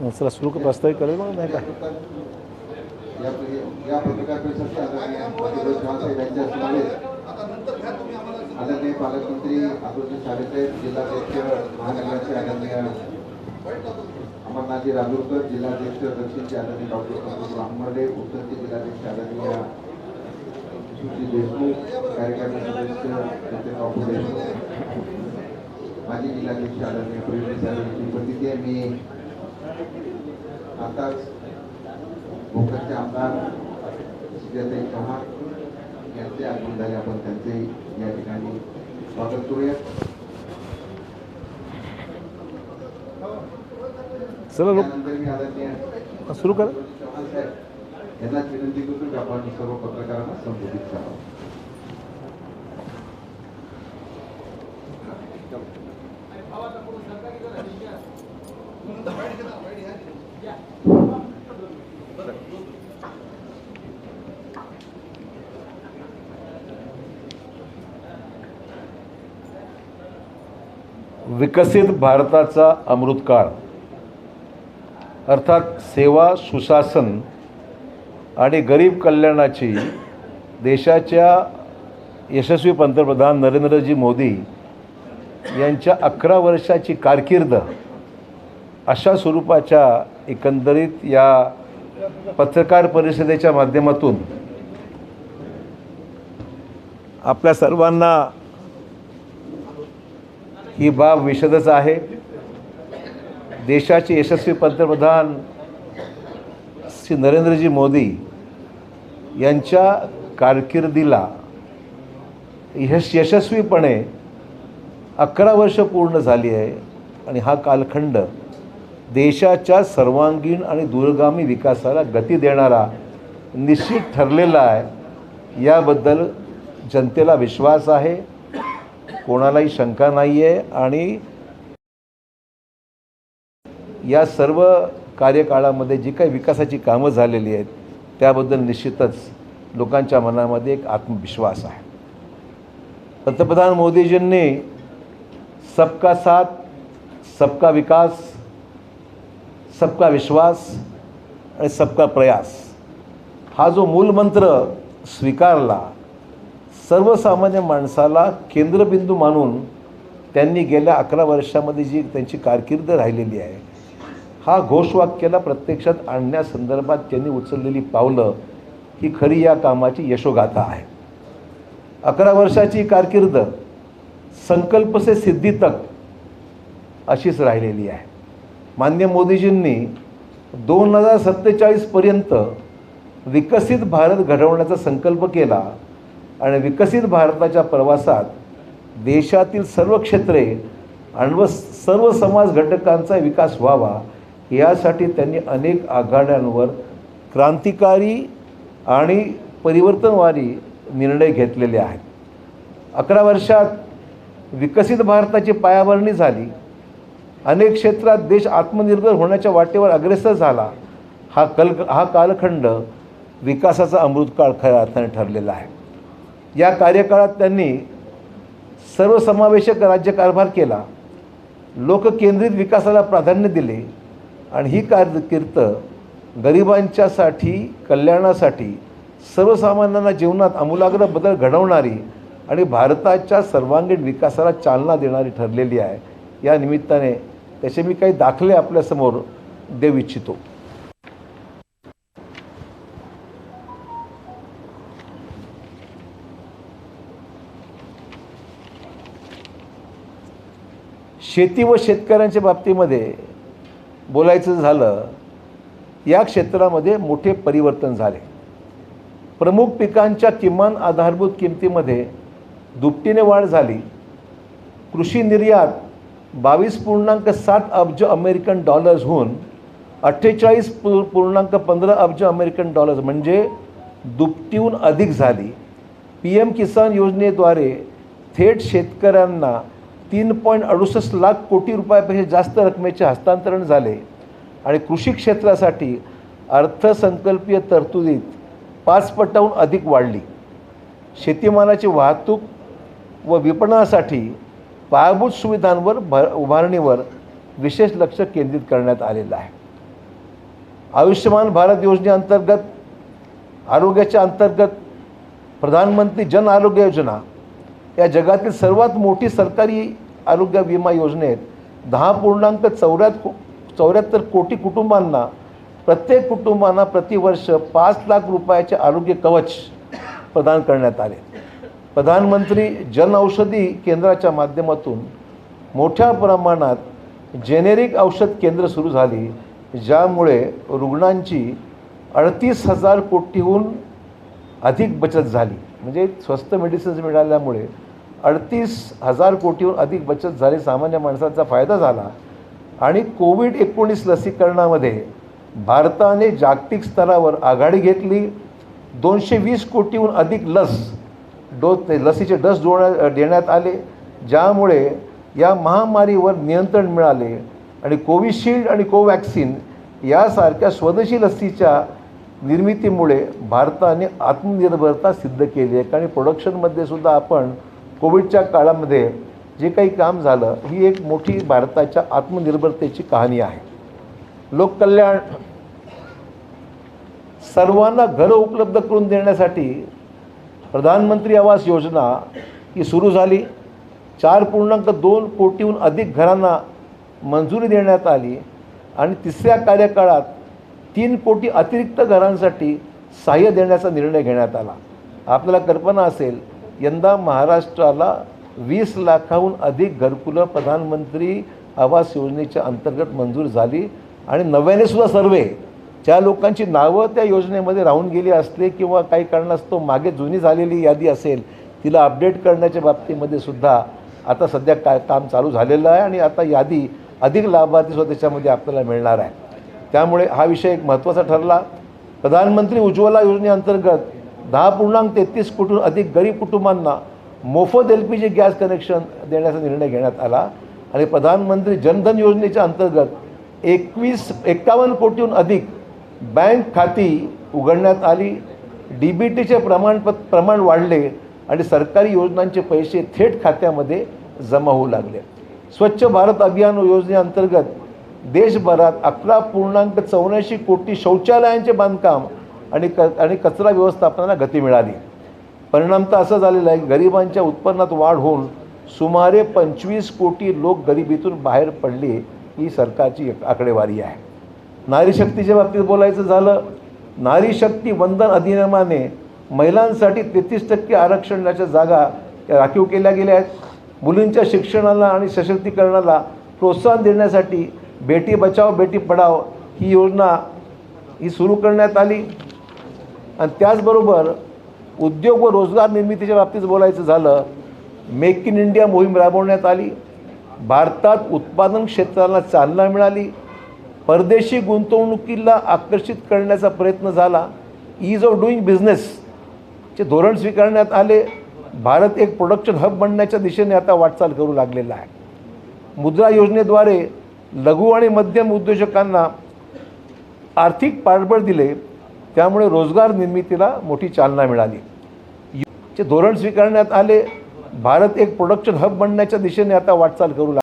चला सुरू प्रस्तावित करेल मग नाही का? या या आदरणीय प्रतिरोध चव्हाणसाहेब यांच्या समवेत आदरणीय पालकमंत्री अतुलजी साहेब जिल्हाध्यक्ष महानगराचे आदरणीय अमरनाथजी राजूरकर जिल्हाध्यक्ष दक्षिणचे आदरणीय डॉक्टर संतोष राममर्डे उत्तरचे जिल्हाध्यक्ष आदरणीय सुशील देशमुख कार्यकारी सदस्य सचिन देशमुख माजी जिल्हाध्यक्ष आदरणीय प्रवीण साहेब उपस्थिती आहे मी आताच भोकरचे आमदार सुजाताई चव्हाण यांचे आगमन झाले आपण त्यांचे या ठिकाणी स्वागत करूया. चला मी आदरणीय सुरू करा. यांनाच विनंती करतो की आपण सर्व पत्रकारांना संबोधित करावं विकसित भारताचा अमृतकाळ. अर्थात सेवा सुशासन आणि गरीब कल्याणाची देशाच्या यशस्वी पंतप्रधान नरेंद्रजी मोदी यांच्या अकरा वर्षाची कारकीर्द अशा स्वरूपाच्या एकंदरीत या पत्रकार परिषदेच्या माध्यमातून आपल्या सर्वांना ही बाब विशदच आहे. देशाचे यशस्वी पंतप्रधान श्री नरेंद्रजी मोदी यांच्या कारकिर्दीला यश यशस्वीपणे अकरा वर्ष पूर्ण झाली आहे आणि हा कालखंड देशाच्या सर्वांगीण आणि दूरगामी विकासाला गती देणारा निश्चित ठरलेला आहे. याबद्दल जनतेला विश्वास आहे. कोणालाही शंका नाही आहे आणि या सर्व कार्यकाळामध्ये जी काही विकासाची कामं झालेली आहेत त्याबद्दल निश्चितच लोकांच्या मनामध्ये एक आत्मविश्वास आहे. पंतप्रधान मोदीजींनी सबका साथ सबका विकास सबका विश्वास आणि सबका प्रयास हा जो मूलमंत्र स्वीकारला सर्वसामान्य माणसाला केंद्रबिंदू मानून त्यांनी गेल्या अकरा वर्षामध्ये जी त्यांची कारकीर्द राहिलेली आहे हा घोषवाक्याला प्रत्यक्षात आणण्यासंदर्भात त्यांनी उचललेली पावलं ही खरी या कामाची यशोगाथा आहे. अकरा वर्षाची कारकीर्द संकल्प से सिद्धी तक अशीच राहिलेली आहे. मान्य मोदीजींनी दोन हजार सत्तेचाळीसपर्यंत विकसित भारत घडवण्याचा संकल्प केला. आणि विकसित भारताच्या प्रवासात देशातील सर्व क्षेत्रे आणि व सर्व समाज घटकांचा विकास व्हावा यासाठी त्यांनी अनेक आघाड्यांवर क्रांतिकारी आणि परिवर्तनवादी निर्णय घेतलेले आहेत. अकरा वर्षात विकसित भारताची पायाभरणी झाली. अनेक क्षेत्रात देश आत्मनिर्भर होण्याच्या वाटेवर अग्रेसर झाला. हा कल हा कालखंड विकासाचा अमृतकाळ खऱ्या अर्थाने ठरलेला आहे. या कार्यकाळात त्यांनी सर्वसमावेशक राज्यकारभार केला लोककेंद्रित विकासाला प्राधान्य दिले आणि ही कारकीर्द गरिबांच्यासाठी कल्याणासाठी सर्वसामान्यांना जीवनात आमूलाग्र बदल घडवणारी आणि भारताच्या सर्वांगीण विकासाला चालना देणारी ठरलेली आहे. या निमित्ताने त्याचे मी काही दाखले आपल्यासमोर देऊ इच्छितो. शेती व शेतकऱ्यांच्या बाबतीमध्ये बोलायचं झालं या क्षेत्रामध्ये मोठे परिवर्तन झाले. प्रमुख पिकांच्या किमान आधारभूत किमतीमध्ये दुपटीने वाढ झाली. कृषी निर्यात बावीस पूर्णांक सात अब्ज अमेरिकन डॉलर्सहून अठ्ठेचाळीस पू पूर्णांक पंधरा अब्ज अमेरिकन डॉलर्स म्हणजे दुपटीहून अधिक झाली. पी एम किसान योजनेद्वारे थेट शेतकऱ्यांना तीन पॉईंट अडुसष्ट लाख कोटी रुपयापेक्षा जास्त रकमेचे हस्तांतरण झाले. आणि कृषी क्षेत्रासाठी अर्थसंकल्पीय तरतुदीत पाच पटाहून अधिक वाढली. शेतीमालाची वाहतूक व विपणनासाठी पायाभूत सुविधांवर भ उभारणीवर विशेष लक्ष केंद्रित करण्यात आलेलं आहे. आयुष्यमान भारत योजनेअंतर्गत आरोग्याच्या अंतर्गत प्रधानमंत्री जन आरोग्य योजना या जगातील सर्वात मोठी सरकारी आरोग्य विमा योजनेत दहा पूर्णांक चौऱ्यात चौऱ्याहत्तर कोटी कुटुंबांना प्रत्येक कुटुंबांना प्रतिवर्ष पाच लाख रुपयाचे आरोग्य कवच प्रदान करण्यात आले. प्रधानमंत्री जन औषधी केंद्राच्या माध्यमातून मोठ्या प्रमाणात जेनेरिक औषध केंद्र सुरू झाली ज्यामुळे रुग्णांची अडतीस हजार कोटीहून अधिक बचत झाली. म्हणजे स्वस्त मेडिसिन्स मिळाल्यामुळे अडतीस हजार कोटीहून अधिक बचत झाली सामान्य माणसाचा फायदा झाला. आणि कोविड एकोणीस लसीकरणामध्ये भारताने जागतिक स्तरावर आघाडी घेतली. दोनशे वीस कोटीहून अधिक लस डोस ते लसीचे डस जोडण्या देण्यात आले. ज्यामुळे या महामारीवर नियंत्रण मिळाले आणि कोविशिल्ड आणि कोवॅक्सिन यासारख्या स्वदेशी लसीच्या निर्मितीमुळे भारताने आत्मनिर्भरता सिद्ध केली आहे. आणि प्रोडक्शनमध्ये सुद्धा आपण कोविडच्या काळामध्ये जे काही काम झालं ही एक मोठी भारताच्या आत्मनिर्भरतेची कहाणी आहे. लोककल्याण सर्वांना घरं उपलब्ध करून देण्यासाठी प्रधानमंत्री आवास योजना ही सुरू झाली. चार पूर्णांक दोन कोटीहून अधिक घरांना मंजुरी देण्यात आली आणि तिसऱ्या कार्यकाळात तीन कोटी अतिरिक्त घरांसाठी सहाय्य देण्याचा निर्णय घेण्यात आला. आपल्याला कल्पना असेल यंदा महाराष्ट्राला वीस लाखाहून अधिक घरकुलं प्रधानमंत्री आवास योजनेच्या अंतर्गत मंजूर झाली आणि नव्याने सुद्धा सर्वे. ज्या लोकांची नावं त्या योजनेमध्ये राहून गेली असले किंवा काही कारणास्तव मागे जुनी झालेली यादी असेल तिला अपडेट करण्याच्या बाबतीमध्ये सुद्धा आता सध्या काय काम चालू झालेलं आहे आणि आता यादी अधिक लाभार्थीसुद्धा त्याच्यामध्ये आपल्याला मिळणार आहे. त्यामुळे हा विषय एक महत्त्वाचा ठरला. प्रधानमंत्री उज्ज्वला योजनेअंतर्गत दहा पूर्णांक तेहतीस कोटी अधिक गरीब कुटुंबांना मोफत L P G gas connection देण्याचा निर्णय घेण्यात आला. आणि प्रधानमंत्री जनधन योजनेच्या अंतर्गत एकवीस एक्कावन्न कोटीहून अधिक बँक खाती उघडण्यात आली. डी बी टीचे प्रमाणपत प्रमाण वाढले आणि सरकारी योजनांचे पैसे थेट खात्यामध्ये जमा होऊ लागले. स्वच्छ भारत अभियान योजनेअंतर्गत देशभरात अकरा पूर्णांक चौऱ्याऐंशी कोटी शौचालयांचे बांधकाम आणि क आणि कचरा व्यवस्थापनाला गती मिळाली. परिणामतः असं झालेलं आहे गरिबांच्या उत्पन्नात वाढ होऊन सुमारे पंचवीस कोटी लोक गरिबीतून बाहेर पडले ही सरकारची एक आकडेवारी आहे. नारी शक्तीच्या बाबतीत बोलायचं झालं नारी शक्ती वंदन अधिनियमाने महिलांसाठी तेहतीस टक्के आरक्षणाच्या जागा राखीव केल्या गेल्या आहेत. मुलींच्या शिक्षणाला आणि सशक्तीकरणाला प्रोत्साहन देण्यासाठी बेटी बचाव बेटी पढाव ही योजना ही सुरू करण्यात आली. आणि त्याचबरोबर उद्योग व रोजगार निर्मितीच्या बाबतीत बोलायचं झालं मेक इन इंडिया मोहीम राबवण्यात आली भारतात उत्पादन क्षेत्राला चालना मिळाली परदेशी गुंतवणुकीला आकर्षित करण्याचा प्रयत्न झाला ईज ऑफ डुईंग बिझनेसचे धोरण स्वीकारण्यात आले भारत एक प्रोडक्शन हब बनण्याच्या दिशेने आता वाटचाल करू लागलेला आहे. मुद्रा योजनेद्वारे लघु आणि मध्यम उद्योजकांना आर्थिक पाठबळ दिले त्यामुळे रोजगार निर्मितीला मोठी चालना मिळाली. चे धोरण स्वीकारण्यात आले भारत एक प्रोडक्शन हब बनण्याच्या दिशेने आता वाटचाल करू लागला.